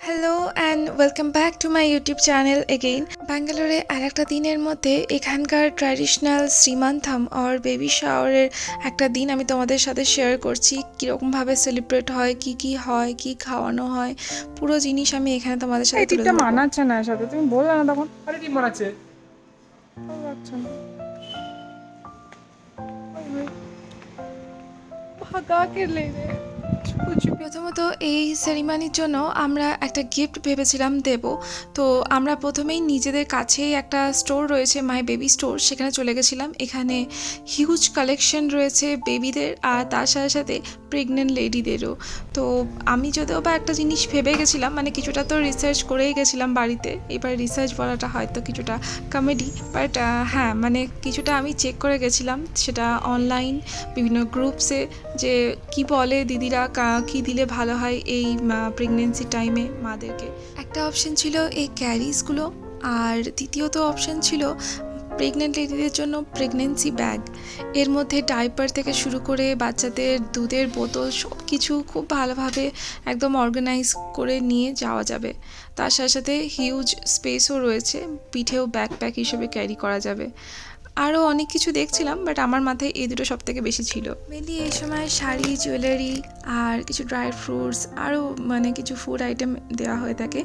Hello and welcome back to my YouTube channel again ব্যাঙ্গালোরে আর একটা দিনের মধ্যে এখানকার ট্র্যাডিশনাল শ্রীমান্থাম অর বেবি শাওয়ারের একটা দিন আমি তোমাদের সাথে শেয়ার করছি। কীরকমভাবে সেলিব্রেট হয় কি কি হয় কি খাওয়ানো হয় পুরো জিনিস আমি এখানে তোমাদের সাথে তুলে মানাচ্ছে না সাথে তুমি বললে না তখন। আরে লাগছে না। ভাগা কে লে রে প্রথমত এই সেরিমানির জন্য আমরা একটা গিফট ভেবেছিলাম দেব। তো আমরা প্রথমেই নিজেদের কাছেই একটা স্টোর রয়েছে মাই বেবি স্টোর সেখানে চলে গেছিলাম। এখানে হিউজ কালেকশন রয়েছে বেবিদের আর তার সাথে সাথে প্রেগনেন্ট লেডিদেরও তো আমি যদিও বা একটা জিনিস ভেবে গেছিলাম মানে কিছুটা তো রিসার্চ করেই গেছিলাম বাড়িতে। এবার রিসার্চ বলাটা হয়তো কিছুটা কমেডি বাট হ্যাঁ মানে কিছুটা আমি চেক করে গেছিলাম। সেটা অনলাইন বিভিন্ন গ্রুপসে যে কি বলে দিদিরা কা- দিলে ভালো হয় এই প্রেগনেন্সি টাইমে মাদেরকে? একটা অপশন ছিল এই ক্যারিজগুলো আর দ্বিতীয়ত অপশন ছিল প্রেগনেন্ট লেডিদের জন্য প্রেগনেন্সি ব্যাগ এর মধ্যে ডাইপার থেকে শুরু করে বাচ্চাদের দুধের বোতল সব কিছু খুব ভালোভাবে একদম অর্গানাইজ করে নিয়ে যাওয়া যাবে। তার সাথে সাথে হিউজ স্পেসও রয়েছে, পিঠেও ব্যাকপ্যাক হিসেবে ক্যারি করা যাবে। আরও অনেক কিছু দেখছিলাম বাট আমার মাথায় এই দুটো সব থেকে বেশি ছিল। মেনলি এই সময় শাড়ি জুয়েলারি আর কিছু ড্রাই ফ্রুটস আরও মানে কিছু ফুড আইটেম দেওয়া হয়ে থাকে।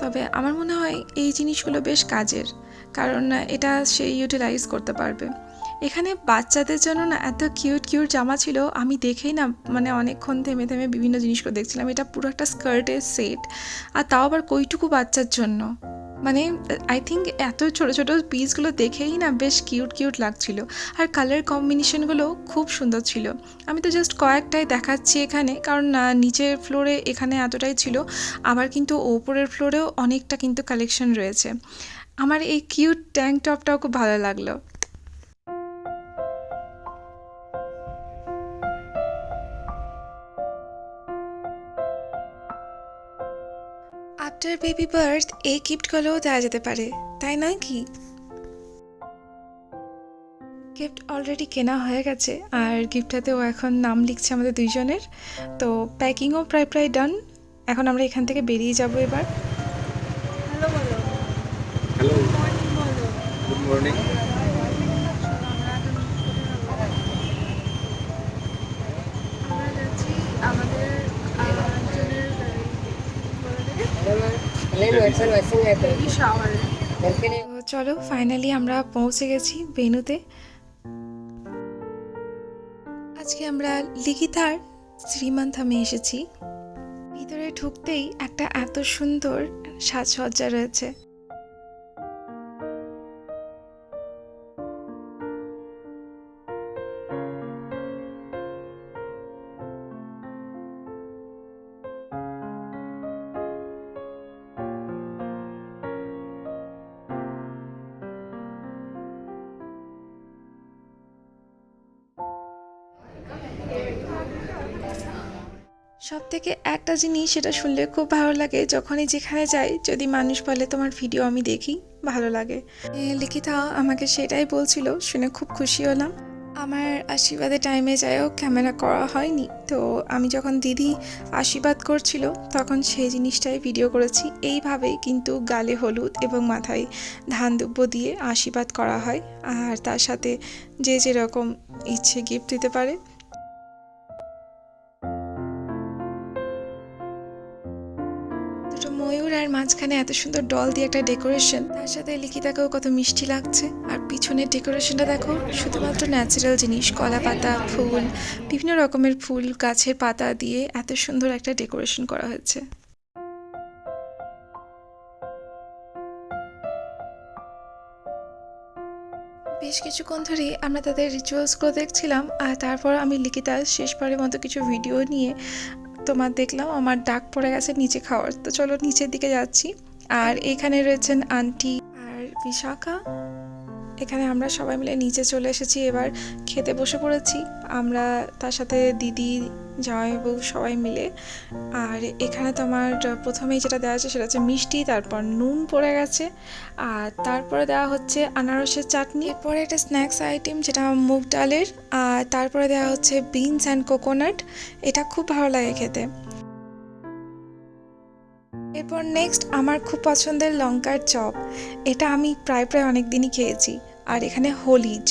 তবে আমার মনে হয় এই জিনিসগুলো বেশ কাজের, কারণ এটা সে ইউটিলাইজ করতে পারবে। এখানে বাচ্চাদের জন্য না এত কিউট কিউট জামা ছিল, আমি দেখেই না মানে অনেকক্ষণ থেমে থেমে বিভিন্ন জিনিসগুলো দেখছিলাম। এটা পুরো একটা স্কার্টের সেট আর তাও আবার কইটুকু বাচ্চার জন্য। মানে আই থিঙ্ক এত ছোট ছোট পিসগুলো দেখেই না বেশ কিউট কিউট লাগছিল। আর কালার কম্বিনেশনগুলো খুব সুন্দর ছিল। আমি তো জাস্ট কয়েকটাই দেখাচ্ছি এখানে, কারণ নিচের ফ্লোরে এখানে এতটাই ছিল। আবার কিন্তু ওপরের ফ্লোরেও অনেকটা কিন্তু কালেকশন রয়েছে। আমার এই কিউট ট্যাঙ্ক টপটাও খুব ভালো লাগল। আফটার বেবি বার্থ এই গিফটগুলোও দেওয়া যেতে পারে তাই নয় কি? গিফট অলরেডি কেনা হয়ে গেছে আর গিফটটাতেও এখন নাম লিখছে আমাদের দুইজনের তো প্যাকিংও প্রায় প্রায় ডান এখন আমরা এখান থেকে বেরিয়ে যাব এবার। হ্যালো বলো। হ্যালো মর্নিং বলো। গুড মর্নিং চলো ফাইনালি আমরা পৌঁছে গেছি বেনুতে। আজকে আমরা লিখিতার শ্রীমান্থামে এসেছি। ভিতরে ঢুকতেই একটা এত সুন্দর সাজসজ্জা রয়েছে। সব থেকে একটা জিনিস সেটা শুনলে খুব ভালো লাগে, যখনই যেখানে যাই, যদি মানুষ বলে, তোমার ভিডিও আমি দেখি, ভালো লাগে। লিখিতা আমাকে সেটাই বলছিল, শুনে খুব খুশি হলাম। আমার আশীর্বাদের টাইমে যাই হোক ক্যামেরা করা হয়নি। তো আমি যখন দিদি আশীর্বাদ করছিল, তখন সেই জিনিসটাই ভিডিও করেছি। এইভাবেই কিন্তু গালে হলুদ এবং মাথায় ধান দুব্য দিয়ে আশীর্বাদ করা হয়। আর তার সাথে যে যেরকম ইচ্ছে গিফট দিতে পারে মাঝখানে এত সুন্দর ডল দিয়ে একটা ডেকোরেশন, তার সাথে লিখিতাকেও কত মিষ্টি লাগছে। আর পিছনের ডেকোরেশনটা দেখো, শুধুমাত্র ন্যাচারাল জিনিস, কলা পাতা, ফুল, বিভিন্ন রকমের ফুল, গাছের পাতা দিয়ে এত সুন্দর একটা ডেকোরেশন করা হয়েছে। বেশ কিছুক্ষণ ধরেই আমরা তাদের রিচুয়ালসগুলো দেখছিলাম, আর তারপর আমি লিখিতার শেষবারের মতো কিছু ভিডিও নিয়ে তোমার দেখলাম আমার ডাক পড়ে গেছে, নিচে খাওয়ার। তো চলো নিচের দিকে যাচ্ছি। আর এখানে রয়েছেন আন্টি আর বিশাখা। এখানে আমরা সবাই মিলে নিচে চলে এসেছি। এবার খেতে বসে পড়েছি। আমরা তার সাথে দিদি জামাইবাবু সবাই মিলে। আর এখানে তো আমার প্রথমেই যেটা দেওয়া আছে সেটা হচ্ছে মিষ্টি, তারপর নুন পড়ে গেছে, আর তারপরে দেওয়া হচ্ছে আনারসের চাটনি। এরপরে একটা স্ন্যাক্স আইটেম যেটা মুগ ডালের, আর তারপরে দেওয়া হচ্ছে বিনস অ্যান্ড কোকোনাট, এটা খুব ভালো লাগে খেতে। এরপর নেক্সট আমার খুব পছন্দের লঙ্কার চপ, এটা আমি প্রায় প্রায় অনেক দিনই খেয়েছি। আর এখানে হোলিজ।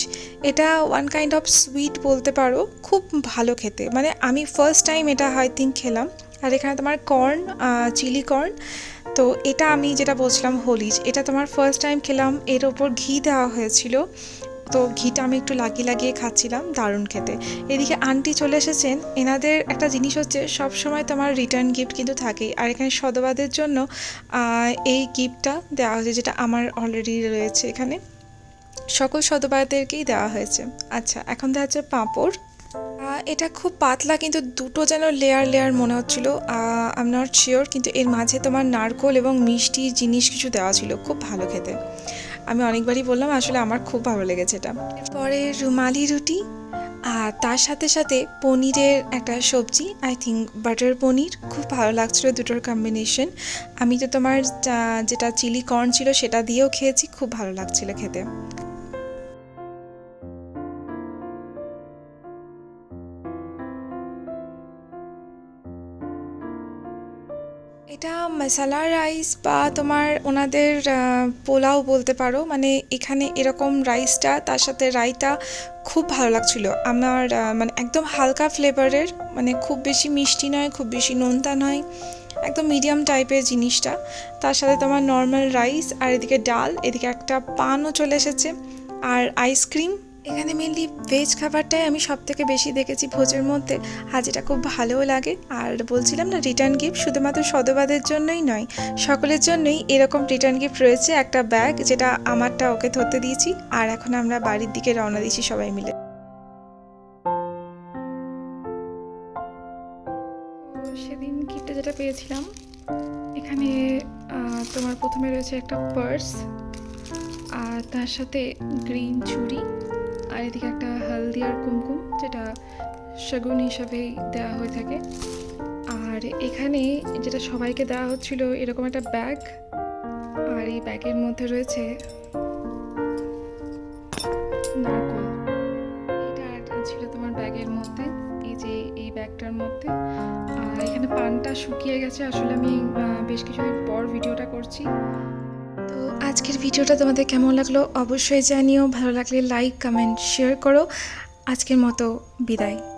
এটা ওয়ান কাইন্ড অফ সুইট বলতে পারো, খুব ভালো খেতে। মানে আমি ফার্স্ট টাইম এটা আই থিঙ্ক খেলাম। আর এখানে তোমার কর্ন চিলি কর্ন তো এটা আমি যেটা বলছিলাম হোলিজ, এটা তোমার ফার্স্ট টাইম খেলাম। এর ওপর ঘি দেওয়া হয়েছিল। তো ঘিটা আমি একটু লাগিয়ে লাগিয়ে খাচ্ছিলাম, দারুণ খেতে। এদিকে আন্টি চলে এসেছেন। এনাদের একটা জিনিস হচ্ছে, সব সময় তোমার রিটার্ন গিফট কিন্তু থাকেই। আর এখানে সদবাদের জন্য এই গিফটটা দেওয়া হয়েছে, যেটা আমার অলরেডি রয়েছে এখানে। সকল সদবাদেরকেই দেওয়া হয়েছে। আচ্ছা এখন দেওয়া হচ্ছে পাঁপড়। এটা খুব পাতলা কিন্তু দুটো যেন লেয়ার লেয়ার মনে হচ্ছিল। আম নট শিওর কিন্তু এর মাঝে তোমার নারকোল এবং মিষ্টি জিনিস কিছু দেওয়া ছিল। খুব ভালো খেতে। আমি অনেকবারই বললাম, আসলে আমার খুব ভালো লেগেছে এটা। এরপরে রুমালি রুটি আর তার সাথে সাথে পনিরের একটা সবজি আই থিঙ্ক বাটার পনির। খুব ভালো লাগছিল দুটোর কম্বিনেশন আমি তো তোমার যেটা চিলি কর্ন ছিল সেটা দিয়েও খেয়েছি, খুব ভালো লাগছিল খেতে। এটা মশালা রাইস বা তোমার ওনাদের পোলাও বলতে পারো। মানে এখানে এরকম রাইসটা তার সাথে রাইতা খুব ভালো লাগছিল। আমার মানে একদম হালকা ফ্লেভারের মানে খুব বেশি মিষ্টি নয়, খুব বেশি নোনতা নয়। একদম মিডিয়াম টাইপের জিনিসটা। তার সাথে তোমার নর্মাল রাইস আর এদিকে ডাল, এদিকে একটা পানও চলে এসেছে। আর আইসক্রিম এখানে মেনলি ভেজ খাবারটাই আমি সব থেকে বেশি দেখেছি ভোজের মধ্যে। আর যেটা খুব ভালোও লাগে। আর বলছিলাম না রিটার্ন গিফট শুধুমাত্র সদবাদের জন্যই নয়, সকলের জন্যই এরকম রিটার্ন গিফট রয়েছে একটা ব্যাগ যেটা আমারটা ওকে ধরতে দিয়েছি। আর এখন আমরা বাড়ির দিকে রওনা দিয়েছি সবাই মিলে। সেদিন গিফটে যেটা পেয়েছিলাম, এখানে তোমার প্রথমে রয়েছে একটা পার্স আর তার সাথে গ্রিন চুড়ি। আর এদিকে একটা হলদি আর কুমকুম, যেটা শগুন হিসাবে দেওয়া হয়ে থাকে। আর এখানে যেটা সবাইকে দেওয়া হচ্ছিল এরকম একটা ব্যাগ, আর এই ব্যাগের মধ্যে রয়েছে একটা ছিল তোমার ব্যাগের মধ্যে, এই যে এই ব্যাগটার মধ্যে। আর এখানে পানটা শুকিয়ে গেছে, আসলে আমি বেশ কিছুদিন পর ভিডিওটা করছি। আজকের ভিডিওটা তোমাদের কেমন লাগল অবশ্যই জানিও। ভালো লাগলে লাইক কমেন্ট শেয়ার করো। আজকের মতো বিদায়।